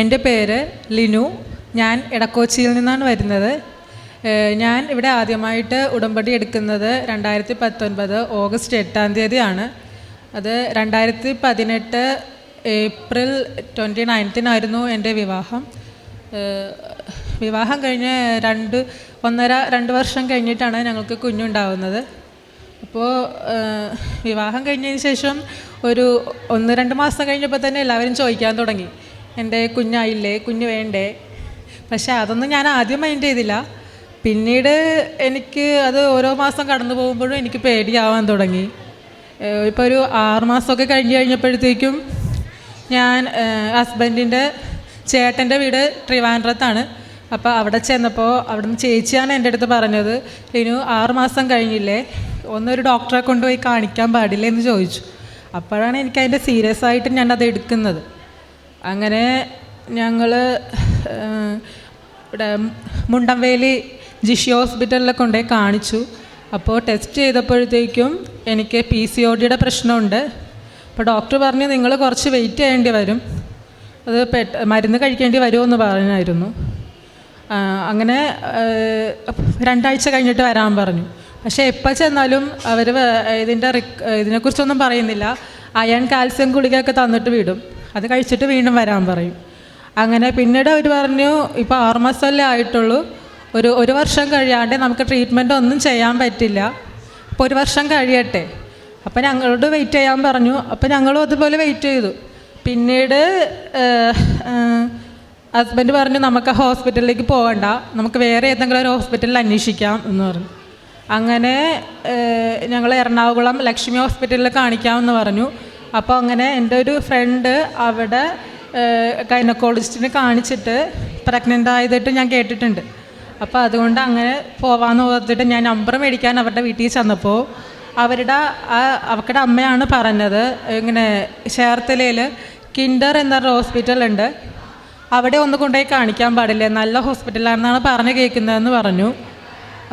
എന്റെ പേര് ലിനു. ഞാൻ ഇടക്കോച്ചിയിൽ നിന്നാണ് വരുന്നത്. ഞാൻ ഇവിടെ ആദ്യമായിട്ട് ഉടമ്പടി എടുക്കുന്നത് രണ്ടായിരത്തി പത്തൊൻപത് ഓഗസ്റ്റ് എട്ടാം തീയതിയാണ്. അത് രണ്ടായിരത്തി പതിനെട്ട് ഏപ്രിൽ ട്വന്റി നയൻത്തിനായിരുന്നു എന്റെ വിവാഹം. വിവാഹം കഴിഞ്ഞ് രണ്ട് ഒന്നര രണ്ട് വർഷം കഴിഞ്ഞിട്ടാണ് ഞങ്ങൾക്ക് കുഞ്ഞുണ്ടാവുന്നത്. അപ്പോൾ വിവാഹം കഴിഞ്ഞതിന് ശേഷം ഒരു ഒന്ന് രണ്ട് മാസം കഴിഞ്ഞപ്പോൾ തന്നെ എല്ലാവരും ചോദിക്കാൻ തുടങ്ങി. എന്റെ കുഞ്ഞായില്ലേ കുഞ്ഞ് വേണ്ടേ? പക്ഷേ അതൊന്നും ഞാൻ ആദ്യം മൈൻഡ് ചെയ്തില്ല. പിന്നീട് എനിക്ക് അത് ഓരോ മാസം കടന്നു പോകുമ്പോഴും എനിക്ക് പേടിയാവാൻ തുടങ്ങി. ഇപ്പോൾ ഒരു ആറുമാസമൊക്കെ കഴിഞ്ഞ് കഴിഞ്ഞപ്പോഴത്തേക്കും ഞാൻ ഹസ്ബൻഡിന്റെ ചേട്ടന്റെ വീട് ട്രിവാൻഡ്രത്താണ്. അപ്പോൾ അവിടെ ചെന്നപ്പോൾ അവിടുന്ന് ചേച്ചിയാണ് എന്റെ അടുത്ത് പറഞ്ഞത് ഇനി ആറുമാസം കഴിഞ്ഞില്ലേ ഒന്നൊരു ഡോക്ടറെ കൊണ്ടുപോയി കാണിക്കാൻ പാടില്ലേ എന്ന് ചോദിച്ചു. അപ്പോഴാണ് എനിക്ക് അതിന്റെ സീരിയസ് ആയിട്ട് ഞാനത് എടുക്കുന്നത്. അങ്ങനെ ഞങ്ങൾ ഇവിടെ മുണ്ടംവേലി ജിഷി ഹോസ്പിറ്റലിൽ കൊണ്ടുപോയി കാണിച്ചു. അപ്പോൾ ടെസ്റ്റ് ചെയ്തപ്പോഴത്തേക്കും എനിക്ക് പി സി ഒ ഡിയുടെ പ്രശ്നമുണ്ട്. അപ്പോൾ ഡോക്ടർ പറഞ്ഞു നിങ്ങൾ കുറച്ച് വെയിറ്റ് ചെയ്യേണ്ടി വരും. അത് പെട്ട മരുന്ന് കഴിക്കേണ്ടി വരുമെന്ന് പറഞ്ഞായിരുന്നു. അങ്ങനെ രണ്ടാഴ്ച കഴിഞ്ഞിട്ട് വരാൻ പറഞ്ഞു. പക്ഷേ എപ്പോൾ ചെന്നാലും അവർ ഇതിന്റെ റിക് ഇതിനെക്കുറിച്ചൊന്നും പറയുന്നില്ല. അയൺ കാൽസ്യം ഗുളികയൊക്കെ തന്നിട്ട് വിടും. അത് കഴിച്ചിട്ട് വീണ്ടും വരാൻ പറയും. അങ്ങനെ പിന്നീട് അവർ പറഞ്ഞു ഇപ്പോൾ ആറുമാസമല്ലേ ആയിട്ടുള്ളൂ. ഒരു ഒരു വർഷം കഴിയാണ്ട് നമുക്ക് ട്രീറ്റ്മെന്റ് ഒന്നും ചെയ്യാൻ പറ്റില്ല. അപ്പോൾ ഒരു വർഷം കഴിയട്ടെ. അപ്പോൾ ഞങ്ങളോട് വെയിറ്റ് ചെയ്യാൻ പറഞ്ഞു. അപ്പോൾ ഞങ്ങളും അതുപോലെ വെയിറ്റ് ചെയ്തു. പിന്നീട് ഹസ്ബൻഡ് പറഞ്ഞു നമുക്ക് ഹോസ്പിറ്റലിലേക്ക് പോകണ്ട. നമുക്ക് വേറെ ഏതെങ്കിലും ഒരു ഹോസ്പിറ്റലിൽ അന്വേഷിക്കാം എന്ന് പറഞ്ഞു. അങ്ങനെ ഞങ്ങൾ എറണാകുളം ലക്ഷ്മി ഹോസ്പിറ്റലിൽ കാണിക്കാമെന്ന് പറഞ്ഞു. അപ്പോൾ അങ്ങനെ എന്റെ ഒരു ഫ്രണ്ട് അവിടെ ഗൈനക്കോളജിസ്റ്റിനെ കാണിച്ചിട്ട് പ്രഗ്നന്റ് ആയതായിട്ട് ഞാൻ കേട്ടിട്ടുണ്ട്. അപ്പോൾ അതുകൊണ്ട് അങ്ങനെ പോവാമെന്ന് ഓർത്തിട്ട് ഞാൻ നമ്പർ മേടിക്കാൻ അവരുടെ വീട്ടിൽ ചെന്നപ്പോൾ അവരുടെ ആ അവക്കടെ അമ്മയാണ് പറഞ്ഞത് ഇങ്ങനെ ചേർത്തലയിൽ കിൻഡർ എന്നൊരു ഹോസ്പിറ്റലുണ്ട് അവിടെ ഒന്ന് കൊണ്ടുപോയി കാണിക്കാൻ പാടില്ല നല്ല ഹോസ്പിറ്റലാണെന്നാണ് പറഞ്ഞു കേൾക്കുന്നതെന്ന് പറഞ്ഞു.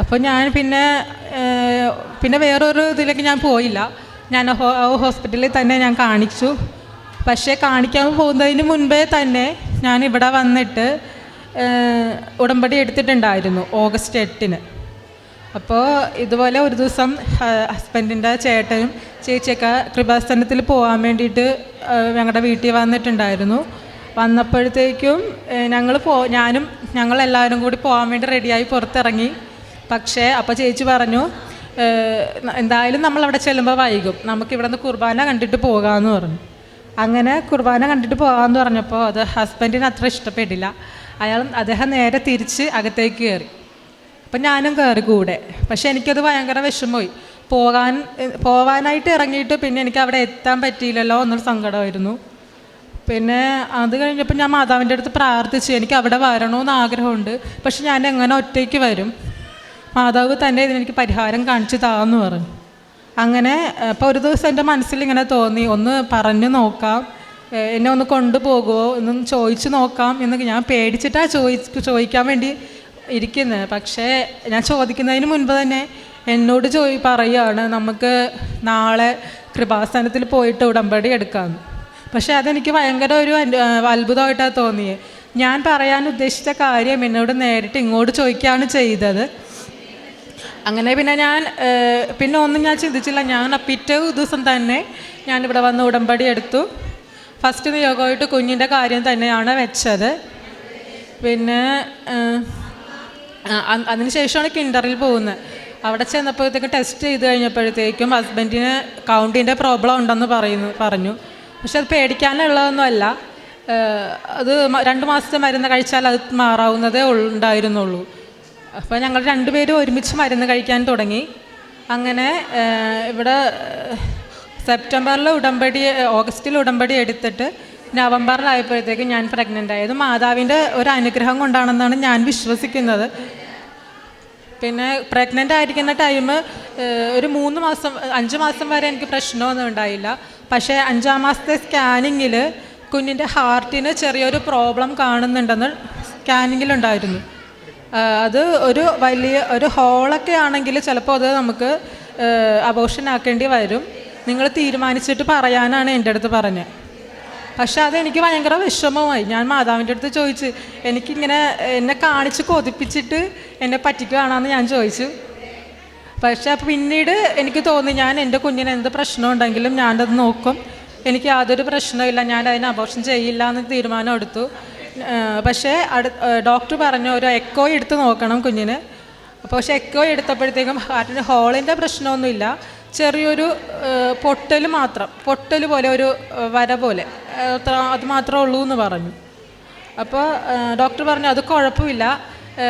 അപ്പോൾ ഞാൻ പിന്നെ പിന്നെ വേറൊരു ഇതിലേക്ക് ഞാൻ പോയില്ല. ഞാൻ ഹോസ്പിറ്റലിൽ തന്നെ ഞാൻ കാണിച്ചു. പക്ഷേ കാണിക്കാൻ പോകുന്നതിന് മുൻപേ തന്നെ ഞാൻ ഇവിടെ വന്നിട്ട് ഉടമ്പടി എടുത്തിട്ടുണ്ടായിരുന്നു ഓഗസ്റ്റ് എട്ടിന്. അപ്പോൾ ഇതുപോലെ ഒരു ദിവസം ഹസ്ബൻഡിന്റെ ചേട്ടനും ചേച്ചിയൊക്കെ കൃപാസ്ഥാനത്തിൽ പോകാൻ വേണ്ടിയിട്ട് ഞങ്ങളുടെ വീട്ടിൽ വന്നിട്ടുണ്ടായിരുന്നു. വന്നപ്പോഴത്തേക്കും ഞങ്ങൾ പോ ഞാനും ഞങ്ങളെല്ലാവരും കൂടി പോകാൻ വേണ്ടി റെഡിയായി പുറത്തിറങ്ങി. പക്ഷേ അപ്പോൾ ചേച്ചി പറഞ്ഞു എന്തായാലും നമ്മൾ അവിടെ ചെല്ലുമ്പോൾ വൈകും. നമുക്ക് ഇവിടെ നിന്ന് കുർബാന കണ്ടിട്ട് പോകാമെന്ന് പറഞ്ഞു. അങ്ങനെ കുർബാന കണ്ടിട്ട് പോകാമെന്ന് പറഞ്ഞപ്പോൾ അത് ഹസ്ബൻഡിന് അത്ര ഇഷ്ടപ്പെട്ടില്ല അയാൾ അദ്ദേഹം നേരെ തിരിച്ച് അകത്തേക്ക് കയറി അപ്പം ഞാനും കയറി കൂടെ. പക്ഷെ എനിക്കത് ഭയങ്കര വിഷമമായി. പോകാൻ പോകാനായിട്ട് ഇറങ്ങിയിട്ട് പിന്നെ എനിക്ക് അവിടെ എത്താൻ പറ്റിയില്ലല്ലോ എന്നൊരു സങ്കടമായിരുന്നു. പിന്നെ അത് കഴിഞ്ഞപ്പോൾ ഞാൻ മാതാവിന്റെ അടുത്ത് പ്രാർത്ഥിച്ചു. എനിക്ക് അവിടെ വരണമെന്ന് ആഗ്രഹമുണ്ട്. പക്ഷെ ഞാൻ എങ്ങനെ ഒറ്റയ്ക്ക് വരും? മാതാവ് തന്നെ ഇതിനെനിക്ക് പരിഹാരം കാണിച്ചു താന്ന് പറഞ്ഞു. അങ്ങനെ അപ്പോൾ ഒരു ദിവസം എന്റെ മനസ്സിൽ ഇങ്ങനെ തോന്നി ഒന്ന് പറഞ്ഞു നോക്കാം എന്നെ ഒന്ന് കൊണ്ടുപോകുമോ എന്നൊന്ന് ചോദിച്ചു നോക്കാം എന്ന് ഞാൻ പേടിച്ചിട്ടാണ് ചോദി ചോദിക്കാൻ വേണ്ടി ഇരിക്കുന്നത് പക്ഷേ ഞാൻ ചോദിക്കുന്നതിന് മുൻപ് തന്നെ എന്നോട് ചോദി പറയുകയാണ് നമുക്ക് നാളെ കൃപാസ്ഥാനത്തിൽ പോയിട്ട് ഉടമ്പടി എടുക്കാമെന്ന് പക്ഷേ അതെനിക്ക് ഭയങ്കര ഒരു അത്ഭുതമായിട്ടാണ് തോന്നിയത് ഞാൻ പറയാൻ ഉദ്ദേശിച്ച കാര്യം എന്നോട് നേരിട്ട് ഇങ്ങോട്ട് ചോദിക്കുകയാണ് ചെയ്തത്. അങ്ങനെ പിന്നെ ഞാൻ പിന്നെ ഒന്നും ഞാൻ ചിന്തിച്ചില്ല. ഞാൻ ആ പിറ്റേ ദിവസം തന്നെ ഞാനിവിടെ വന്ന് ഉടമ്പടി എടുത്തു. ഫസ്റ്റ് നിയോഗമായിട്ട് കുഞ്ഞിന്റെ കാര്യം തന്നെയാണ് വെച്ചത്. പിന്നെ അതിനുശേഷമാണ് കിൻഡറിൽ പോകുന്നത്. അവിടെ ചെന്നപ്പോഴത്തേക്ക് ടെസ്റ്റ് ചെയ്ത് കഴിഞ്ഞപ്പോഴത്തേക്കും ഹസ്ബൻഡിന് കൗണ്ടിന്റെ പ്രോബ്ലം ഉണ്ടെന്ന് പറയുന്നു പറഞ്ഞു. പക്ഷെ അത് പേടിക്കാനുള്ളതൊന്നുമല്ല. അത് രണ്ട് മാസത്തെ മരുന്ന് കഴിച്ചാൽ അത് മാറാവുന്നതേ ഉണ്ടായിരുന്നുള്ളൂ. അപ്പോൾ ഞങ്ങൾ രണ്ടുപേരും ഒരുമിച്ച് മരുന്ന് കഴിക്കാൻ തുടങ്ങി. അങ്ങനെ ഇവിടെ സെപ്റ്റംബറിൽ ഉടമ്പടി ഓഗസ്റ്റിൽ ഉടമ്പടി എടുത്തിട്ട് നവംബറിലായപ്പോഴത്തേക്കും ഞാൻ പ്രഗ്നന്റ് ആയത് മാതാവിന്റെ ഒരു അനുഗ്രഹം കൊണ്ടാണെന്നാണ് ഞാൻ വിശ്വസിക്കുന്നത്. പിന്നെ പ്രഗ്നന്റ് ആയിരിക്കുന്ന ടൈം ഒരു മൂന്ന് മാസം അഞ്ച് മാസം വരെ എനിക്ക് പ്രശ്നമൊന്നും ഉണ്ടായില്ല. പക്ഷേ അഞ്ചാം മാസത്തെ സ്കാനിങ്ങിൽ കുഞ്ഞിന്റെ ഹാർട്ടിന് ചെറിയൊരു പ്രോബ്ലം കാണുന്നുണ്ടെന്ന് സ്കാനിങ്ങിലുണ്ടായിരുന്നു അത് ഒരു വലിയ ഒരു ഹോളൊക്കെ ആണെങ്കിൽ ചിലപ്പോൾ അത് നമുക്ക് അബോഷനാക്കേണ്ടി വരും. നിങ്ങൾ തീരുമാനിച്ചിട്ട് പറയാനാണ് എന്റെ അടുത്ത് പറഞ്ഞത് പക്ഷെ അതെനിക്ക് ഭയങ്കര വിഷമമായി. ഞാൻ മാതാവിന്റെ അടുത്ത് ചോദിച്ചു എനിക്കിങ്ങനെ എന്നെ കാണിച്ച് കൊതിപ്പിച്ചിട്ട് എന്നെ പറ്റിക്കുകയാണെന്ന് ഞാൻ ചോദിച്ചു. പക്ഷെ പിന്നീട് എനിക്ക് തോന്നി ഞാൻ എന്റെ കുഞ്ഞിന് എന്ത് പ്രശ്നം ഉണ്ടെങ്കിലും ഞാനത് നോക്കും. എനിക്ക് യാതൊരു പ്രശ്നമില്ല ഞാൻ അതിന് അബോർഷൻ ചെയ്യില്ല എന്ന് തീരുമാനം എടുത്തു. പക്ഷേ അടു ഡോക്ടർ പറഞ്ഞു ഒരു എക്കോ എടുത്ത് നോക്കണം കുഞ്ഞിന്. അപ്പോൾ പക്ഷേ എക്കോ എടുത്തപ്പോഴത്തേക്കും ഹാർട്ടിന് ഹോളിന്റെ പ്രശ്നമൊന്നുമില്ല. ചെറിയൊരു പൊട്ടൽ മാത്രം. പൊട്ടൽ പോലെ ഒരു വര പോലെ. അത് മാത്രമേ ഉള്ളൂ എന്ന് പറഞ്ഞു. അപ്പോൾ ഡോക്ടർ പറഞ്ഞു അത് കുഴപ്പമില്ല.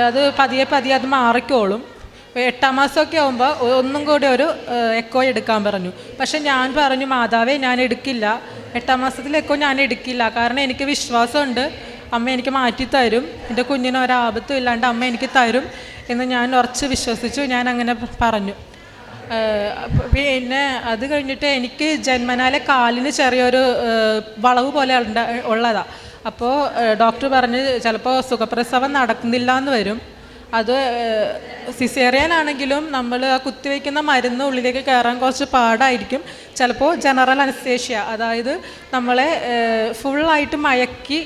അത് പതിയെ പതിയെ അത് മാറിക്കോളും. എട്ടാം മാസമൊക്കെ ആകുമ്പോൾ ഒന്നും കൂടി ഒരു എക്കോ എടുക്കാൻ പറഞ്ഞു. പക്ഷെ ഞാൻ പറഞ്ഞു മാതാവേ ഞാൻ എടുക്കില്ല. എട്ടാം മാസത്തിൽ എക്കോ ഞാൻ എടുക്കില്ല. കാരണം എനിക്ക് വിശ്വാസമുണ്ട്. അമ്മ എനിക്ക് മാറ്റി തരും. എന്റെ കുഞ്ഞിന് ഒരാപത്തും ഇല്ലാണ്ട് അമ്മ എനിക്ക് തരും എന്ന് ഞാൻ ഉറച്ച് വിശ്വസിച്ചു. ഞാൻ അങ്ങനെ പറഞ്ഞു. പിന്നെ അത് കഴിഞ്ഞിട്ട് എനിക്ക് ജന്മനാലെ കാലിന് ചെറിയൊരു വളവ് പോലെ ഉണ്ട ഉള്ളതാണ് അപ്പോൾ ഡോക്ടർ പറഞ്ഞ് ചിലപ്പോൾ സുഖപ്രസവം നടക്കുന്നില്ല എന്ന് വരും. അത് സിസേറിയൻ ആണെങ്കിലും നമ്മൾ ആ കുത്തിവെക്കുന്ന മരുന്ന് ഉള്ളിലേക്ക് കയറാൻ കുറച്ച് പാടായിരിക്കും. ചിലപ്പോൾ ജനറൽ അനസ്തേഷ്യ അതായത് നമ്മളെ ഫുള്ളായിട്ട് മയക്കി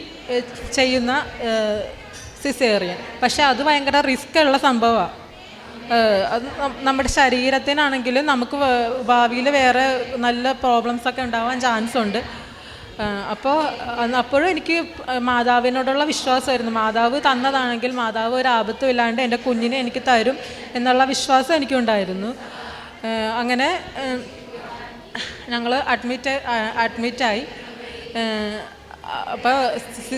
ചെയ്യുന്ന സിസേറിയൻ. പക്ഷെ അത് ഭയങ്കര റിസ്ക് ഉള്ള സംഭവമാണ് അത് നമ്മുടെ ശരീരത്തിനാണെങ്കിലും നമുക്ക് ഭാവിയിൽ വേറെ നല്ല പ്രോബ്ലംസ് ഒക്കെ ഉണ്ടാവാൻ ചാൻസ് ഉണ്ട്. അപ്പോൾ അപ്പോഴും എനിക്ക് മാതാവിനോടുള്ള വിശ്വാസമായിരുന്നു. മാതാവ് തന്നതാണെങ്കിൽ മാതാവ് ഒരു ആപത്തും ഇല്ലാണ്ട് എന്റെ കുഞ്ഞിനെ എനിക്ക് തരും എന്നുള്ള വിശ്വാസം എനിക്കുണ്ടായിരുന്നു. അങ്ങനെ ഞങ്ങൾ അഡ്മിറ്റ് അഡ്മിറ്റായി അപ്പോൾ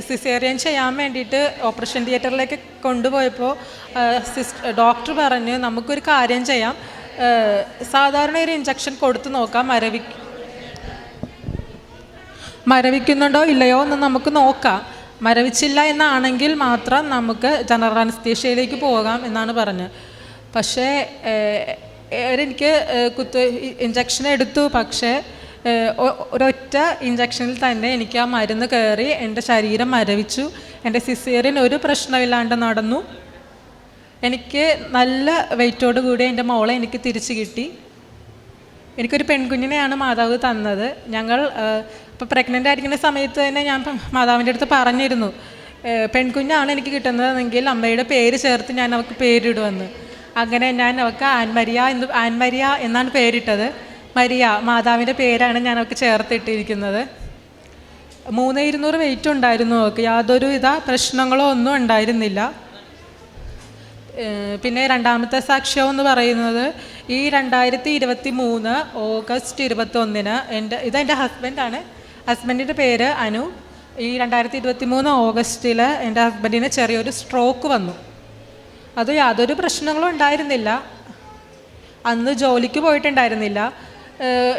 സിസേറിയൻ ചെയ്യാൻ വേണ്ടിയിട്ട് ഓപ്പറേഷൻ തിയേറ്ററിലേക്ക് കൊണ്ടുപോയപ്പോൾ സിസ് ഡോക്ടർ പറഞ്ഞ് നമുക്കൊരു കാര്യം ചെയ്യാം. സാധാരണ ഒരു ഇഞ്ചക്ഷൻ കൊടുത്തു നോക്കാം മരവി മരവിക്കുന്നുണ്ടോ ഇല്ലയോ എന്ന് നമുക്ക് നോക്കാം. മരവിച്ചില്ല എന്നാണെങ്കിൽ മാത്രം നമുക്ക് ജനറൽ അനസ്തീഷ്യയിലേക്ക് പോകാം എന്നാണ് പറഞ്ഞത് പക്ഷേ എനിക്ക് കുത്തു ഇഞ്ചക്ഷൻ എടുത്തു. പക്ഷേ ഒരൊറ്റ ഇഞ്ചക്ഷനിൽ തന്നെ എനിക്ക് ആ മരുന്ന് കയറി എന്റെ ശരീരം മരവിച്ചു. എന്റെ സിസേറിയൻ ഒരു പ്രശ്നമില്ലാണ്ട് നടന്നു. എനിക്ക് നല്ല വെയിറ്റോട് കൂടി എന്റെ മോളെ എനിക്ക് തിരിച്ചു കിട്ടി. എനിക്കൊരു പെൺകുഞ്ഞിനെയാണ് മാതാവ് തന്നത്. ഞങ്ങൾ ഇപ്പോൾ പ്രഗ്നന്റ് ആയിരിക്കുന്ന സമയത്ത് തന്നെ ഞാൻ മാതാവിന്റെ അടുത്ത് പറഞ്ഞിരുന്നു പെൺകുഞ്ഞാണ് എനിക്ക് കിട്ടുന്നതെങ്കിൽ അമ്മയുടെ പേര് ചേർത്ത് ഞാൻ അവൾക്ക് പേരിടുമെന്ന്. അങ്ങനെ ഞാൻ അവൾക്ക് ആൻമരിയ എന്ന് ആൻമരിയ എന്നാണ് പേരിട്ടത്. മരിയ മാതാവിന്റെ പേരാണ് ഞാനൊക്കെ ചേർത്തിട്ടിരിക്കുന്നത്. മൂന്ന് ഇരുന്നൂറ് വെയിറ്റ് ഉണ്ടായിരുന്നു അവൾക്ക് യാതൊരു വിധ പ്രശ്നങ്ങളോ ഒന്നും ഉണ്ടായിരുന്നില്ല. പിന്നെ രണ്ടാമത്തെ സാക്ഷ്യം എന്ന് പറയുന്നത് ഈ രണ്ടായിരത്തി ഇരുപത്തി മൂന്ന് ഓഗസ്റ്റ് ഇരുപത്തി ഒന്നിന് എന്റെ ഇതെന്റെ ഹസ്ബൻഡാണ് ഹസ്ബൻഡിന്റെ പേര് അനു. ഈ രണ്ടായിരത്തി ഇരുപത്തി മൂന്ന് ഓഗസ്റ്റിൽ എന്റെ ഹസ്ബൻഡിന് ചെറിയൊരു സ്ട്രോക്ക് വന്നു. അത് യാതൊരു പ്രശ്നങ്ങളും ഉണ്ടായിരുന്നില്ല. അന്ന് ജോലിക്ക് പോയിട്ടുണ്ടായിരുന്നില്ല.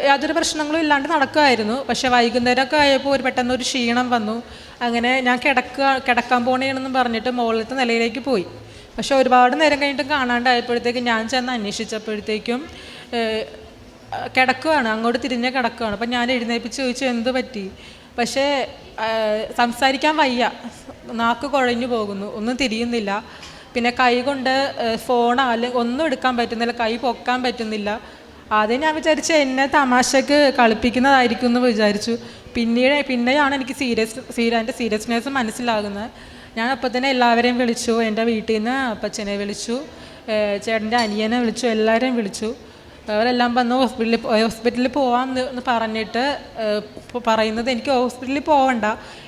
യാതൊരു പ്രശ്നങ്ങളും ഇല്ലാണ്ട് നടക്കുമായിരുന്നു പക്ഷേ വൈകുന്നേരമൊക്കെ ആയപ്പോൾ ഒരു പെട്ടെന്ന് ഒരു ക്ഷീണം വന്നു. അങ്ങനെ ഞാൻ കിടക്കുക കിടക്കാൻ പോണേണെന്നും പറഞ്ഞിട്ട് മുകളിലത്തെ നിലയിലേക്ക് പോയി. പക്ഷേ ഒരുപാട് നേരം കഴിഞ്ഞിട്ട് കാണാണ്ടായപ്പോഴത്തേക്കും ഞാൻ ചെന്ന് അന്വേഷിച്ചപ്പോഴത്തേക്കും കിടക്കുകയാണ് അങ്ങോട്ട് തിരിഞ്ഞ് കിടക്കുവാണ്. അപ്പം ഞാൻ എഴുന്നേൽപ്പിച്ച് ചോദിച്ചു എന്ത് പറ്റി? പക്ഷേ സംസാരിക്കാൻ വയ്യ. നാക്ക് കുഴഞ്ഞു പോകുന്നു. ഒന്നും തിരിയുന്നില്ല. പിന്നെ കൈ കൊണ്ട് അല്ലെങ്കിൽ ഒന്നും എടുക്കാൻ പറ്റുന്നില്ല. കൈ പൊക്കാൻ പറ്റുന്നില്ല. ആദ്യം ഞാൻ വിചാരിച്ച എന്നെ തമാശക്ക് കളിപ്പിക്കുന്നതായിരിക്കും എന്ന് വിചാരിച്ചു. പിന്നീട് പിന്നെയാണ് എനിക്ക് സീരിയസ് സീരിയ എന്റെ സീരിയസ്നെസ് മനസ്സിലാകുന്നത്. ഞാൻ അപ്പം തന്നെ എല്ലാവരെയും വിളിച്ചു. എന്റെ വീട്ടിൽ നിന്ന് അപ്പച്ചനെ വിളിച്ചു. ചേട്ടന്റെ അനിയനെ വിളിച്ചു. എല്ലാവരെയും വിളിച്ചു. അവരെല്ലാം വന്ന് ഹോസ്പിറ്റലിൽ ഹോസ്പിറ്റലിൽ പോവാം എന്ന് പറഞ്ഞിട്ട് പറയുന്നത് എനിക്ക് ഹോസ്പിറ്റലിൽ പോവണ്ട.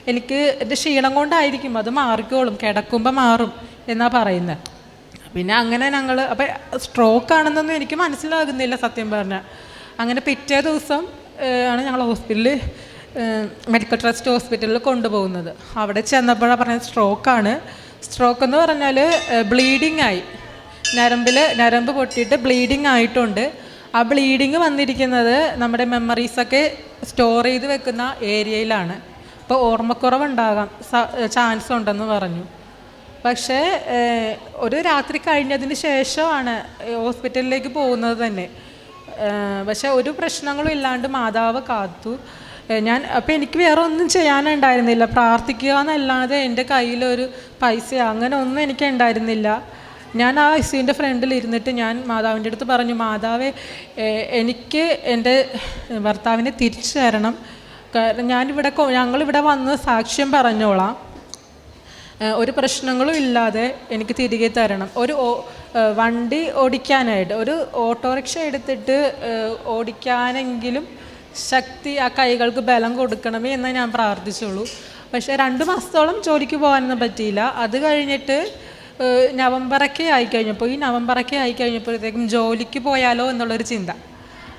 എനിക്ക് എന്റെ ക്ഷീണം കൊണ്ടായിരിക്കും. അത് മാറിക്കോളും. കിടക്കുമ്പോൾ മാറും എന്നാണ് പറയുന്നത്. പിന്നെ അങ്ങനെ ഞങ്ങൾ അപ്പം സ്ട്രോക്ക് ആണെന്നൊന്നും എനിക്ക് മനസ്സിലാകുന്നില്ല സത്യം പറഞ്ഞാൽ അങ്ങനെ പിറ്റേ ദിവസം ആണ് ഞങ്ങൾ ഹോസ്പിറ്റലിൽ മെഡിക്കൽ ട്രസ്റ്റ് ഹോസ്പിറ്റലിൽ കൊണ്ടുപോകുന്നത്. അവിടെ ചെന്നപ്പോഴാണ് പറഞ്ഞത് സ്ട്രോക്കാണ് സ്ട്രോക്ക് എന്ന് പറഞ്ഞാൽ ബ്ലീഡിങ് ആയി. നരമ്പിൽ നരമ്പ് പൊട്ടിയിട്ട് ബ്ലീഡിങ് ആയിട്ടുണ്ട്. ആ ബ്ലീഡിങ് വന്നിരിക്കുന്നത് നമ്മുടെ മെമ്മറീസൊക്കെ സ്റ്റോർ ചെയ്ത് വെക്കുന്ന ഏരിയയിലാണ് അപ്പോൾ ഓർമ്മക്കുറവുണ്ടാകാം ചാൻസ് ഉണ്ടെന്ന് പറഞ്ഞു. പക്ഷേ ഒരു രാത്രി കഴിഞ്ഞതിന് ശേഷമാണ് ഹോസ്പിറ്റലിലേക്ക് പോകുന്നത് തന്നെ. പക്ഷേ ഒരു പ്രശ്നങ്ങളും ഇല്ലാണ്ട് മാതാവ് കാത്തു. ഞാൻ അപ്പം എനിക്ക് വേറെ ഒന്നും ചെയ്യാനുണ്ടായിരുന്നില്ല. പ്രാർത്ഥിക്കുക എന്നല്ലാതെ എന്റെ കയ്യിലൊരു പൈസ അങ്ങനെ ഒന്നും എനിക്ക് ഉണ്ടായിരുന്നില്ല ഞാൻ ആ ഐസിന്റെ ഫ്രണ്ടിൽ ഇരുന്നിട്ട് ഞാൻ മാതാവിന്റെ അടുത്ത് പറഞ്ഞു മാതാവേ എനിക്ക് എന്റെ ഭർത്താവിനെ തിരിച്ചു തരണം. കാരണം ഞാനിവിടെ ഞങ്ങളിവിടെ വന്ന് സാക്ഷ്യം പറഞ്ഞോളാം. ഒരു പ്രശ്നങ്ങളും ഇല്ലാതെ എനിക്ക് തിരികെ തരണം. ഒരു വണ്ടി ഓടിക്കാനായിട്ട് ഒരു ഓട്ടോറിക്ഷ എടുത്തിട്ട് ഓടിക്കാനെങ്കിലും ശക്തി ആ കൈകൾക്ക് ബലം കൊടുക്കണമേ എന്ന് ഞാൻ പ്രാർത്ഥിച്ചുള്ളൂ. പക്ഷേ രണ്ട് മാസത്തോളം ജോലിക്ക് പോകാനൊന്നും പറ്റിയില്ല. അത് കഴിഞ്ഞിട്ട് നവംബറൊക്കെ ആയിക്കഴിഞ്ഞപ്പോൾ ഈ നവംബറൊക്കെ ആയിക്കഴിഞ്ഞപ്പോഴത്തേക്കും ജോലിക്ക് പോയാലോ എന്നുള്ളൊരു ചിന്ത.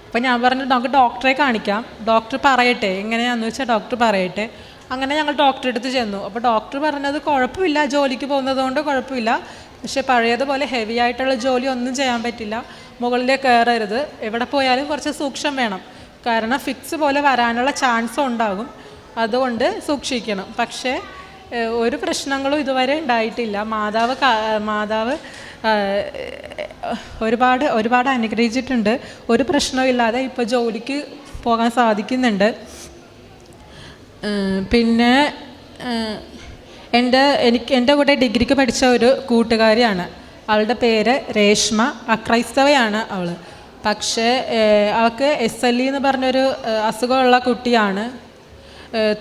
അപ്പം ഞാൻ പറഞ്ഞു നമുക്ക് ഡോക്ടറെ കാണിക്കാം. ഡോക്ടർ പറയട്ടെ. എങ്ങനെയാണെന്ന് വെച്ചാൽ ഡോക്ടർ പറയട്ടെ. അങ്ങനെ ഞങ്ങൾ ഡോക്ടറെ അടുത്ത് ചെന്നു. അപ്പോൾ ഡോക്ടർ പറഞ്ഞത് കുഴപ്പമില്ല ജോലിക്ക് പോകുന്നത് കൊണ്ട് കുഴപ്പമില്ല. പക്ഷേ പഴയതുപോലെ ഹെവി ആയിട്ടുള്ള ജോലി ഒന്നും ചെയ്യാൻ പറ്റില്ല. മുകളിലേക്ക് കയറരുത് എവിടെ പോയാലും കുറച്ച് സൂക്ഷ്മം വേണം. കാരണം ഫിക്സ് പോലെ വരാനുള്ള ചാൻസ് ഉണ്ടാകും. അതുകൊണ്ട് സൂക്ഷിക്കണം. പക്ഷേ ഒരു പ്രശ്നങ്ങളും ഇതുവരെ ഉണ്ടായിട്ടില്ല. മാതാവ് മാതാവ് ഒരുപാട് ഒരുപാട് അനുഗ്രഹിച്ചിട്ടുണ്ട്. ഒരു പ്രശ്നമില്ലാതെ ഇപ്പോൾ ജോലിക്ക് പോകാൻ സാധിക്കുന്നുണ്ട്. പിന്നെ എന്റെ എനിക്ക് എന്റെ കൂടെ ഡിഗ്രിക്ക് പഠിച്ച ഒരു കൂട്ടുകാരിയാണ്. അവളുടെ പേര് രേഷ്മ അക്രൈസ്തവയാണ് അവൾ പക്ഷേ അവൾക്ക് എസ് എൽ ഇ എന്ന് പറഞ്ഞൊരു അസുഖമുള്ള കുട്ടിയാണ്.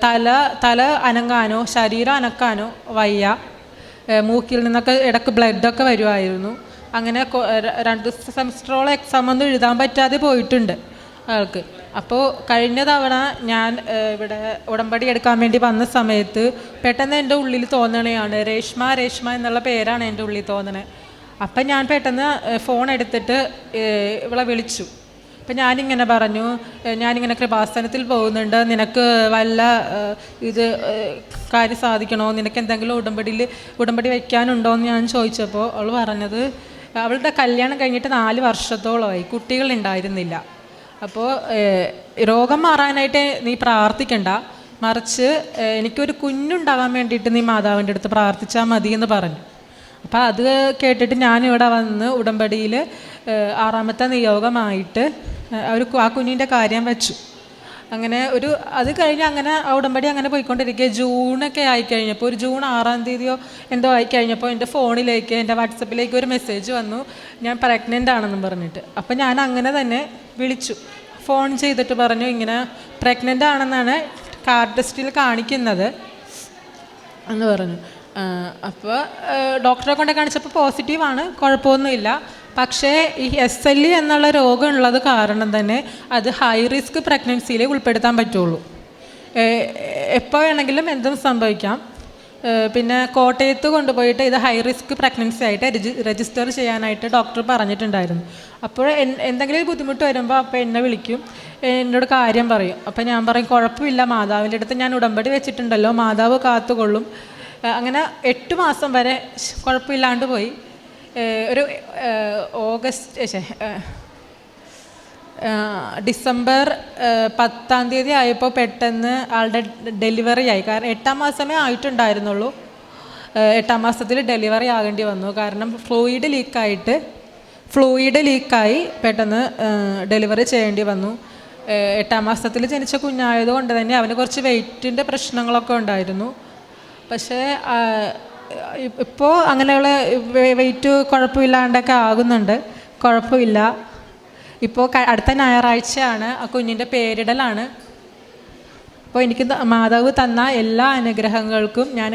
തല തല അനങ്ങാനോ ശരീരം അനക്കാനോ വയ്യ. മൂക്കിൽ നിന്നൊക്കെ ഇടയ്ക്ക് ബ്ലഡൊക്കെ വരുമായിരുന്നു അങ്ങനെ രണ്ട് സെമിസ്റ്ററോളം എക്സാം ഒന്നും എഴുതാൻ പറ്റാതെ പോയിട്ടുണ്ട് ആൾക്ക് അപ്പോൾ കഴിഞ്ഞ തവണ ഞാൻ ഇവിടെ ഉടമ്പടി എടുക്കാൻ വേണ്ടി വന്ന സമയത്ത് പെട്ടെന്ന് എന്റെ ഉള്ളിൽ തോന്നണയാണ് രേഷ്മ രേഷ്മ എന്നുള്ള പേരാണ് എന്റെ ഉള്ളിൽ തോന്നണത് അപ്പം ഞാൻ പെട്ടെന്ന് ഫോൺ എടുത്തിട്ട് ഇവളെ വിളിച്ചു. അപ്പം ഞാനിങ്ങനെ പറഞ്ഞു ഞാനിങ്ങനെ കൃപാസനത്തിൽ പോകുന്നുണ്ട് നിനക്ക് വല്ല ഇത് കാര്യം സാധിക്കണോ? നിനക്ക് എന്തെങ്കിലും ഉടമ്പടിയിൽ ഉടമ്പടി വയ്ക്കാനുണ്ടോ എന്ന് ഞാൻ ചോദിച്ചപ്പോൾ അവൾ പറഞ്ഞത് അവളുടെ കല്യാണം കഴിഞ്ഞിട്ട് നാല് വർഷത്തോളമായി കുട്ടികളുണ്ടായിരുന്നില്ല അപ്പോൾ രോഗം മാറാനായിട്ട് നീ പ്രാർത്ഥിക്കണ്ട. മറിച്ച് എനിക്കൊരു കുഞ്ഞുണ്ടാകാൻ വേണ്ടിയിട്ട് നീ മാതാവിന്റെ അടുത്ത് പ്രാർത്ഥിച്ചാൽ മതി എന്ന് പറഞ്ഞു. അപ്പോൾ അത് കേട്ടിട്ട് ഞാനിവിടെ വന്ന് ഉടമ്പടിയിൽ ആറാമത്തെ നിയോഗമായിട്ട് അവർ ആ കുഞ്ഞിന്റെ കാര്യം വെച്ചു. അങ്ങനെ ഒരു അത് കഴിഞ്ഞ് അങ്ങനെ ഉടമ്പടി അങ്ങനെ പോയിക്കൊണ്ടിരിക്കുക ജൂണൊക്കെ ആയിക്കഴിഞ്ഞപ്പോൾ ഒരു ജൂൺ ആറാം തീയതിയോ എന്തോ ആയിക്കഴിഞ്ഞപ്പോൾ എന്റെ ഫോണിലേക്ക് എന്റെ വാട്സപ്പിലേക്ക് ഒരു മെസ്സേജ് വന്നു. ഞാൻ പ്രഗ്നന്റ് ആണെന്നും പറഞ്ഞിട്ട്. അപ്പോൾ ഞാൻ അങ്ങനെ തന്നെ വിളിച്ചു. ഫോൺ ചെയ്തിട്ട് പറഞ്ഞു ഇങ്ങനെ പ്രഗ്നന്റ് ആണെന്നാണ് കാർഡ് ടെസ്റ്റിൽ കാണിക്കുന്നത് എന്ന് പറഞ്ഞു. അപ്പോൾ ഡോക്ടറെ കൊണ്ട് കാണിച്ചപ്പോൾ പോസിറ്റീവാണ് കുഴപ്പമൊന്നുമില്ല. പക്ഷേ ഈ എസ് എൽ ഇ എന്നുള്ള രോഗം ഉള്ളത് കാരണം തന്നെ അത് ഹൈ റിസ്ക് പ്രഗ്നൻസിയിൽ ഉൾപ്പെടുത്താൻ പറ്റുള്ളൂ. എപ്പോൾ വേണമെങ്കിലും എന്തും സംഭവിക്കാം. പിന്നെ കോട്ടയത്ത് കൊണ്ടുപോയിട്ട് ഇത് ഹൈ റിസ്ക് പ്രഗ്നൻസി ആയിട്ട് രജിസ്റ്റർ ചെയ്യാനായിട്ട് ഡോക്ടർ പറഞ്ഞിട്ടുണ്ടായിരുന്നു. അപ്പോൾ എന്തെങ്കിലും ബുദ്ധിമുട്ട് വരുമ്പോൾ അപ്പോൾ എന്നെ വിളിക്കും. എന്നോട് കാര്യം പറയും. അപ്പോൾ ഞാൻ പറയും കുഴപ്പമില്ല മാതാവിന്റെ അടുത്ത് ഞാൻ ഉടമ്പടി വെച്ചിട്ടുണ്ടല്ലോ മാതാവ് കാത്തുകൊള്ളും. അങ്ങനെ എട്ട് മാസം വരെ കുഴപ്പമില്ലാണ്ട് പോയി. ഒരു ഓഗസ്റ്റ് ഡിസംബർ പത്താം തീയതി ആയപ്പോൾ പെട്ടെന്ന് ആളുടെ ഡെലിവറി ആയി. കാരണം എട്ടാം മാസമേ ആയിട്ടുണ്ടായിരുന്നുള്ളൂ. എട്ടാം മാസത്തിൽ ഡെലിവറി ആകേണ്ടി വന്നു. കാരണം ഫ്ലൂയിഡ് ലീക്കായിട്ട് ഫ്ലൂയിഡ് ലീക്കായി പെട്ടെന്ന് ഡെലിവറി ചെയ്യേണ്ടി വന്നു. എട്ടാം മാസത്തിൽ ജനിച്ച കുഞ്ഞായതുകൊണ്ട് തന്നെ അവന് കുറച്ച് വെയിറ്റിന്റെ പ്രശ്നങ്ങളൊക്കെ ഉണ്ടായിരുന്നു. പക്ഷേ ഇപ്പോൾ അങ്ങനെയുള്ള വെയിറ്റ് കുഴപ്പമില്ലാണ്ടൊക്കെ ആകുന്നുണ്ട്. കുഴപ്പമില്ല. ഇപ്പോൾ അടുത്ത ഞായറാഴ്ചയാണ്. ആ കുഞ്ഞിന്റെ പേരിടലാണ്. അപ്പോൾ എനിക്ക് മാതാവ് തന്ന എല്ലാ അനുഗ്രഹങ്ങൾക്കും ഞാൻ